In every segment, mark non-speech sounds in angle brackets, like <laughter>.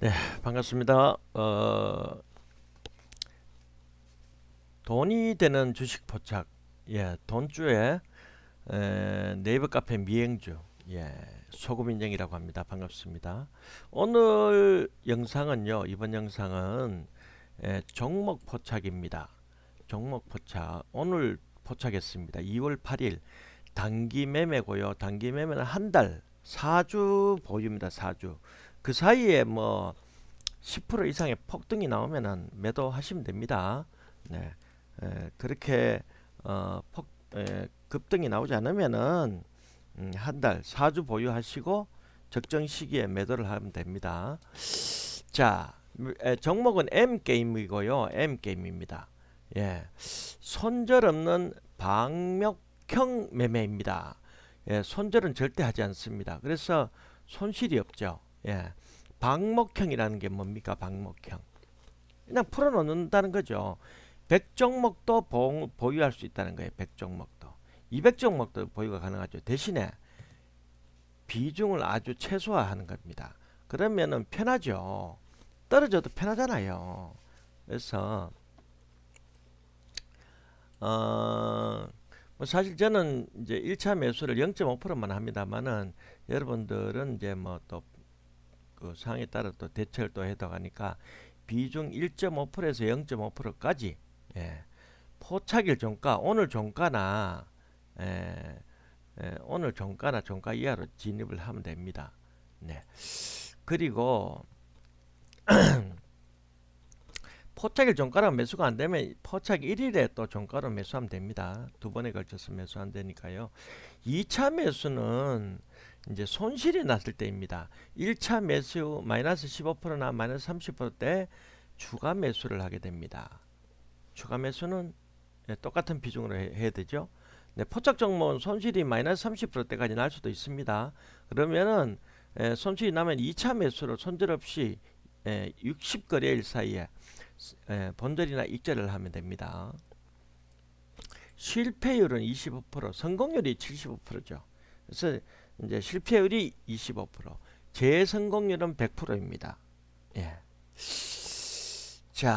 네, 반갑습니다. 어, 돈이 되는 주식 포착, 예, 돈주의 에, 네이버 카페 미행주, 예, 소금 인정이라고 합니다. 반갑습니다. 오늘 영상은요, 이번 영상은 에, 종목 포착입니다. 종목 포착, 오늘 포착했습니다. 2월 8일 단기 매매고요. 단기 매매는 한 달, 4주 보유입니다. 4주. 그 사이에 뭐 10% 이상의 폭등이 나오면은 매도하시면 됩니다. 네. 에, 그렇게 어, 폭, 에, 급등이 나오지 않으면은 음, 한 달, 4주 보유하시고 적정 시기에 매도를 하면 됩니다. 자, 에, 종목은 M 게임이고요. M 게임입니다. 예. 손절 없는 방목형 매매입니다. 예, 손절은 절대 하지 않습니다. 그래서 손실이 없죠. 예. 방목형이라는 게 뭡니까? 방목형. 그냥 풀어 놓는다는 거죠. 100종목도 보, 보유할 수 있다는 거예요. 100종목도. 200종목도 보유가 가능하죠. 대신에 비중을 아주 최소화하는 겁니다. 그러면은 편하죠. 떨어져도 편하잖아요. 그래서 어, 뭐 사실 저는 이제 1차 매수를 0.5%만 합니다만은 여러분들은 이제 뭐 또 그 상황에 따라 또 대처를 또 해도 가니까 비중 1.5%에서 0.5%까지 예. 포착일 종가 오늘 종가나 예, 예, 오늘 종가나 종가 이하로 진입을 하면 됩니다. 네. 그리고 <clears throat> 포착일 종가로 매수가 안 되면 포착 1일에 또 종가로 매수하면 됩니다. 두 번에 걸쳐서 매수 안 되니까요. 2차 매수는 이제 손실이 났을 때입니다. 1차 매수 마이너스 15%나 마이너스 30%대 추가 매수를 하게 됩니다. 추가 매수는 예, 똑같은 비중으로 해, 해야 되죠. 네, 포착 종목은 손실이 마이너스 30%대까지 날 수도 있습니다. 그러면은 에, 손실이 나면 2차 매수로 손절 없이 에, 60거래일 사이에 에, 본절이나 익절을 하면 됩니다. 실패율은 25%, 성공률이 75%죠. 그래서 이제 실패율이 25%, 재성공률은 100%입니다. 예. 자,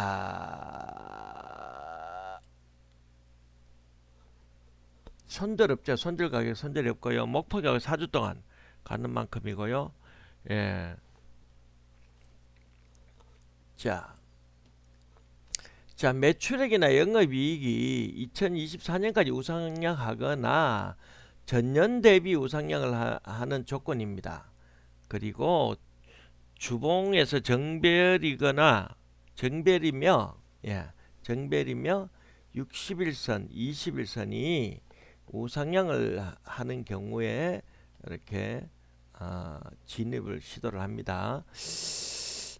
손절 없죠. 손절 가격 손절이 없고요. 목표 가격 4주 동안 가는 만큼이고요. 예. 자, 자 매출액이나 영업이익이 2024년까지 우상향하거나 전년 대비 우상향을 하, 하는 조건입니다. 그리고 주봉에서 정별이거나 정별이며 예, 정별이며 60일선, 20일선이 우상향을 하- 하는 경우에 이렇게 아, 진입을 시도를 합니다.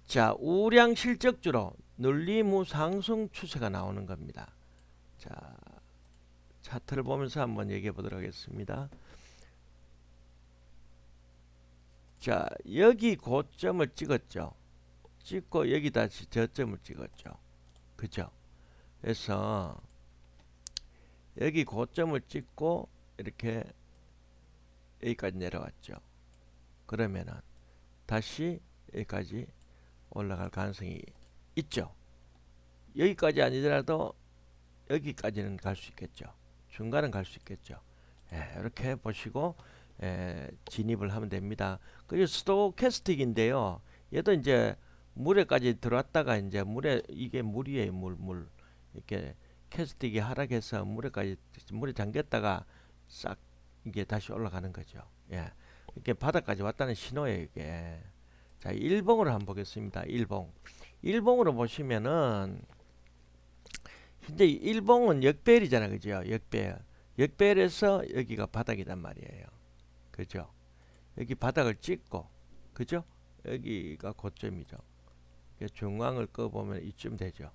자, 우량 실적주로 눌리무 상승 추세가 나오는 겁니다. 자, 차트를 보면서 한번 얘기해 보도록 하겠습니다. 자, 여기 고점을 찍었죠. 찍고 여기 다시 저점을 찍었죠. 그죠? 그래서 여기 고점을 찍고 이렇게 여기까지 내려왔죠. 그러면은 다시 여기까지 올라갈 가능성이 있죠. 여기까지 아니더라도 여기까지는 갈 수 있겠죠. 중간은 갈 수 있겠죠. 예, 이렇게 보시고 예, 진입을 하면 됩니다. 그리고 스토캐스틱인데요. 얘도 이제 물에까지 들어왔다가 이제 물에 이게 물이에요, 물, 물. 이렇게 캐스틱이 하락해서 물에까지 물에 잠겼다가 싹 이게 다시 올라가는 거죠. 예. 이렇게 바닥까지 왔다는 신호예요, 이게. 자, 일봉으로 한번 보겠습니다. 일봉. 일봉으로 보시면은 현재 일봉은 역배열이잖아, 그죠? 역배열. 역배열에서 여기가 바닥이단 말이에요. 그죠? 여기 바닥을 찍고, 그죠? 여기가 고점이죠. 중앙을 꺼보면 이쯤 되죠.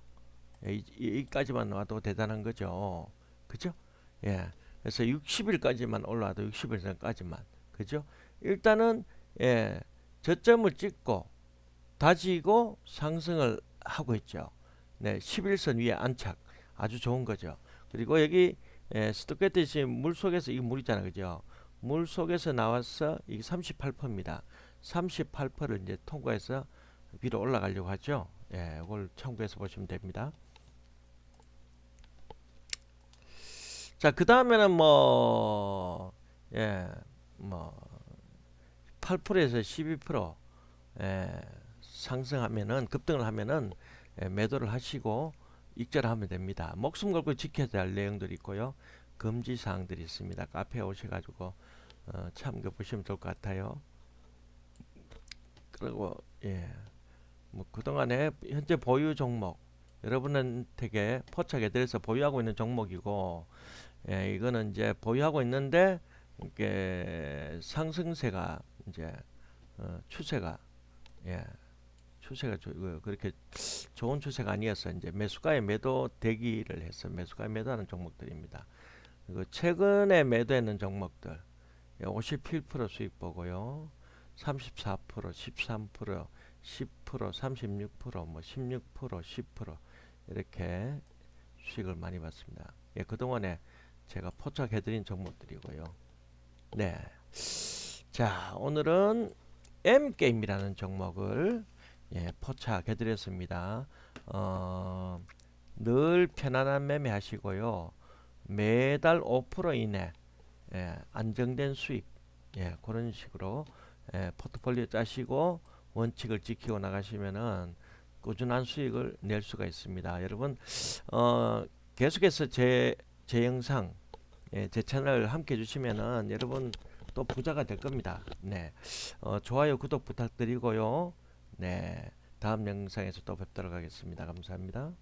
예, 여기까지만 와도 대단한 거죠. 그죠? 예. 그래서 60일까지만 올라와도 60일선까지만. 그죠? 일단은, 예, 저점을 찍고, 다지고 상승을 하고 있죠. 네, 11선 위에 안착. 아주 좋은 거죠. 그리고 여기 예, 스토캐트시 물 속에서 이 물이잖아, 그죠? 물 속에서 나와서 이게 38%입니다. 38%를 이제 통과해서 위로 올라가려고 하죠. 예, 이걸 참고해서 보시면 됩니다. 자, 그 다음에는 뭐, 예, 뭐, 8%에서 12%, 예, 상승하면은, 급등을 하면은, 예, 매도를 하시고, 익절을 하면 됩니다. 목숨 걸고 지켜야 될 내용들이 있고요. 금지 사항들이 있습니다. 카페에 오셔가지고, 어, 참고 보시면 좋을 것 같아요. 그리고, 예, 뭐, 그동안에 현재 보유 종목, 여러분한테 포착해 드려서 보유하고 있는 종목이고, 예, 이거는 이제 보유하고 있는데 이게 상승세가 이제 어, 추세가 예, 추세가 조, 그- 그렇게 좋은 추세가 아니어서 이제 매수가에 매도 대기를 해서 매수가에 매도하는 종목들입니다. 그리고 최근에 매도했는 종목들 예, 57% 수익 보고요. 34%, 13%, 10%, 36%, 뭐 16%, 10% 이렇게 수익을 많이 봤습니다. 예, 그동안에 제가 포착해 드린 종목들이고요. 네. 자, 오늘은 M게임이라는 종목을 예, 포착해 드렸습니다. 어, 늘 편안한 매매 하시고요. 매달 5% 이내 예, 안정된 수익 예, 그런 식으로 예, 포트폴리오 짜시고 원칙을 지키고 나가시면은 꾸준한 수익을 낼 수가 있습니다. 여러분 어, 계속해서 제, 제 영상 예, 제 채널 함께 해주시면은 여러분 또 부자가 될 겁니다. 네, 어, 좋아요 구독 부탁드리고요. 네, 다음 영상에서 또 뵙도록 하겠습니다. 감사합니다.